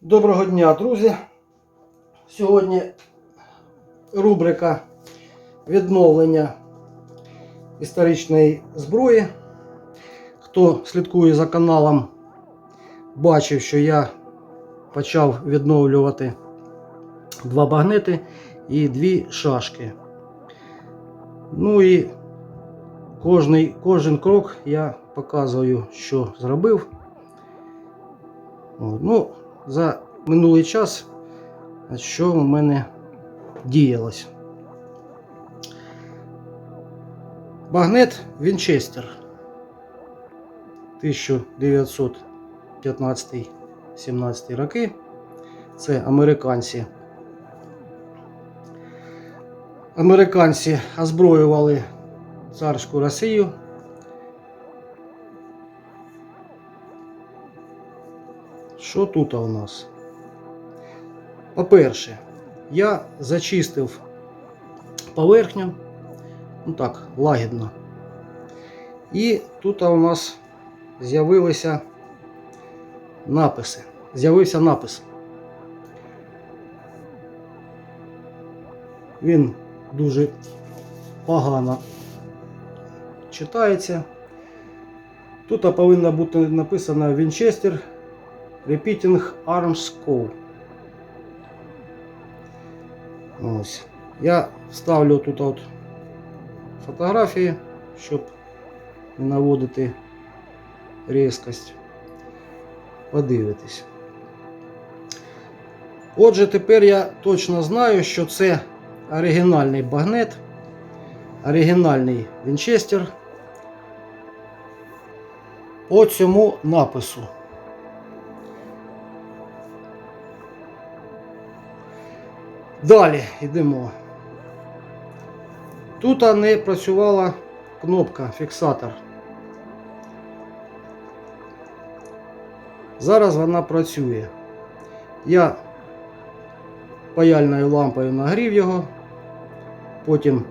Доброго дня, друзі. Сьогодні рубрика відновлення історичної зброї. Хто слідкує за каналом, бачив, що я почав відновлювати два багнети і дві шашки. Ну і кожний, кожен крок я показую, що зробив. Ну, за минулий час, що у мене діялось. Багнет Вінчестер 1915-17 роки. Це американці. Американці озброювали царську Росію. Що тут у нас? По-перше, я зачистив поверхню, ну так, лагідно. І тут у нас з'явилися написи. З'явився напис. Він дуже погано читається. Тут повинно бути написано Вінчестер Repeating Arms Co. Ось. Я ставлю тут от фотографії, щоб не наводити різкость. Подивитись. Отже, тепер я точно знаю, що це оригінальний багнет, оригінальний Вінчестер по цьому напису. Далі йдемо. Тут не працювала кнопка фіксатор. Зараз вона працює. Я паяльною лампою нагрів його, потім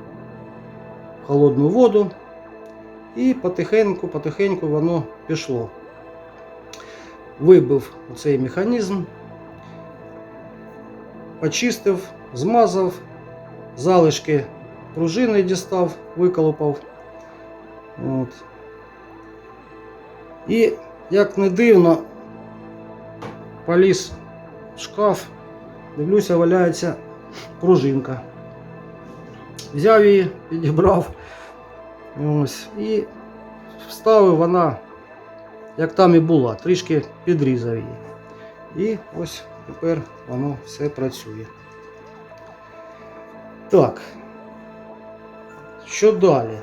холодну воду і потихеньку, потихеньку воно пішло. Вибив цей механізм, почистив, змазав, залишки пружини дістав, виколупав. От. І, як не дивно, поліз в шкаф, дивлюся, валяється пружинка. Взяв її, підібрав ось, і вставив вона, як там і була, трішки підрізав її. І ось тепер воно все працює. Так. Що далі?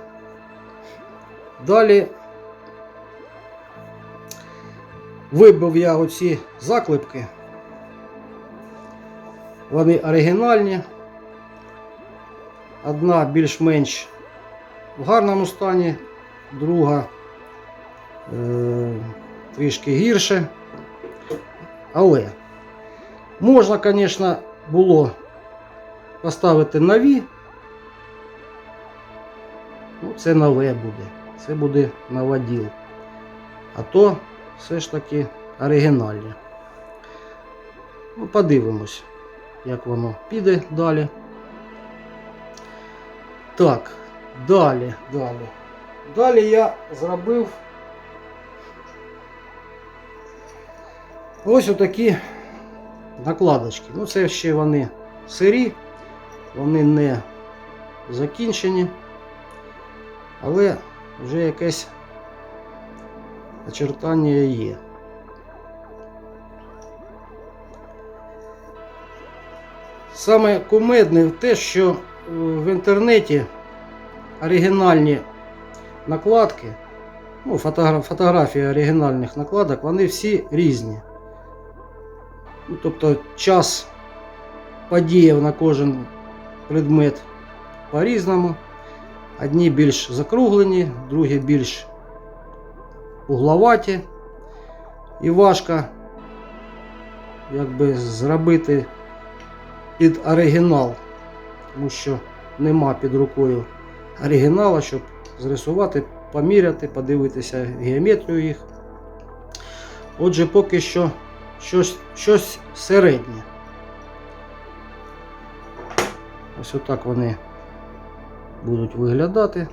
Далі вибив я оці заклепки. Вони оригінальні. Одна більш-менш в гарному стані, друга е, трішки гірше. Але можна, звісно, було поставити нові. Ну, це нове буде. Це буде новоділ. А то все ж таки оригінальне. Ну, подивимось, як воно піде далі. Так, далі, далі. Далі я зробив ось отакі накладочки. Ну, це ще вони сирі, вони не закінчені, але вже якесь очертання є. Саме кумедне те, що е, в інтернеті оригінальні накладки, ну, фотографії оригінальних накладок, вони всі різні. Ну, тобто час подіяв на кожен предмет по-різному. Одні більш закруглені, другі більш угловаті. І важко якби зробити під оригінал, тому що нема під рукою оригінала, щоб зрисувати, поміряти, подивитися геометрію їх. Отже, поки що щось, щось середнє. Ось отак вони будуть виглядати.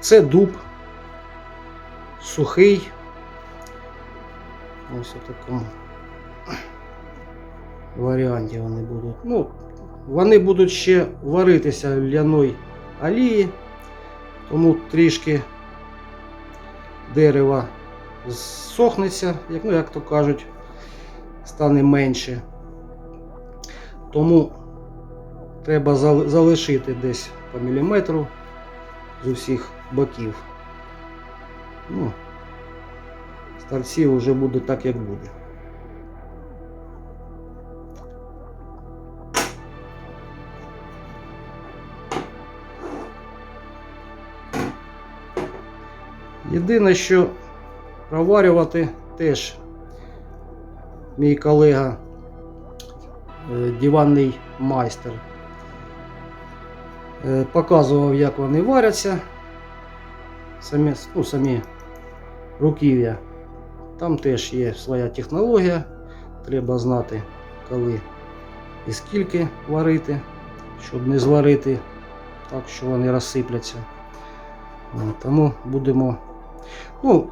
Це дуб сухий. Ось у такому варіанті вони будуть. Ну, вони будуть ще варитися в ляної олії, тому трішки дерева зсохнеться, як, ну, як то кажуть, стане менше. Тому треба залишити десь по міліметру з усіх боків. Ну, з торців вже буде так, як буде. Єдине, що проварювати теж мій колега е, диванний майстер е, показував, як вони варяться. Самі, ну, самі руків'я. Там теж є своя технологія. Треба знати, коли і скільки варити, щоб не зварити так, що вони розсипляться. Е, Тому будемо. Ну,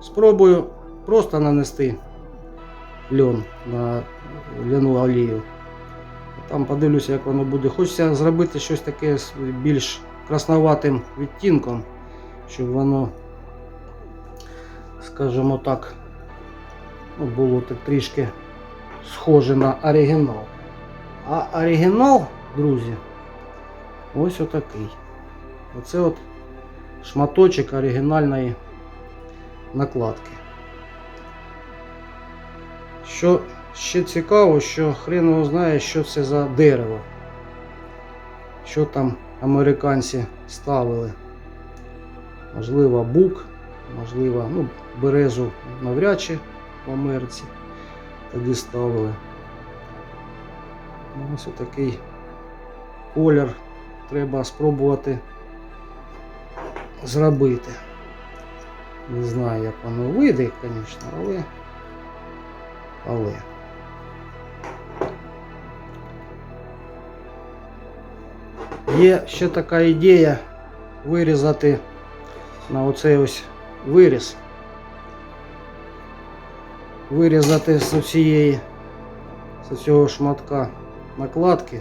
спробую просто нанести льон на ляну олію. Там подивлюся, як воно буде. Хочеться зробити щось таке з більш красноватим відтінком, щоб воно, скажімо так, ну, було трішки схоже на оригінал. А оригінал, друзі, ось отакий. Оце от шматочок оригінальної накладки. Що ще цікаво, що хрен його знає, що це за дерево. Що там американці ставили. Можливо, бук, можливо, ну, березу навряд чи в Америці тоді ставили. Ну, Ось такий колір треба спробувати зробити. Не знаю, як воно вийде, звісно, але. Але. Є ще така ідея вирізати на оцей ось виріз. Вирізати з цієї з цього шматка накладки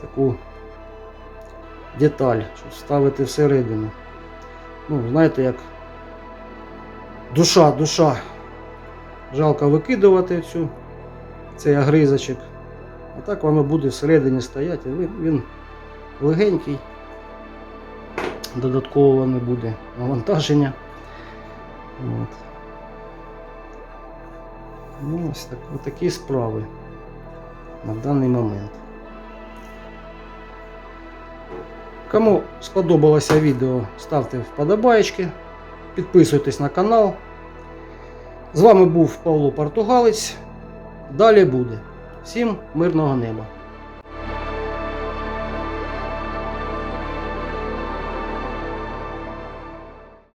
таку деталь, щоб вставити всередину. Ну, знаєте, як душа, душа. Жалко викидувати цю, цей огризочок. А так воно буде всередині стояти. Він, легенький. Додатково не буде навантаження. От. Ну, ось так, такі справи на даний момент. Кому сподобалося відео, ставте вподобайки, підписуйтесь на канал. З вами був Павло Португалець. Далі буде. Всім мирного неба!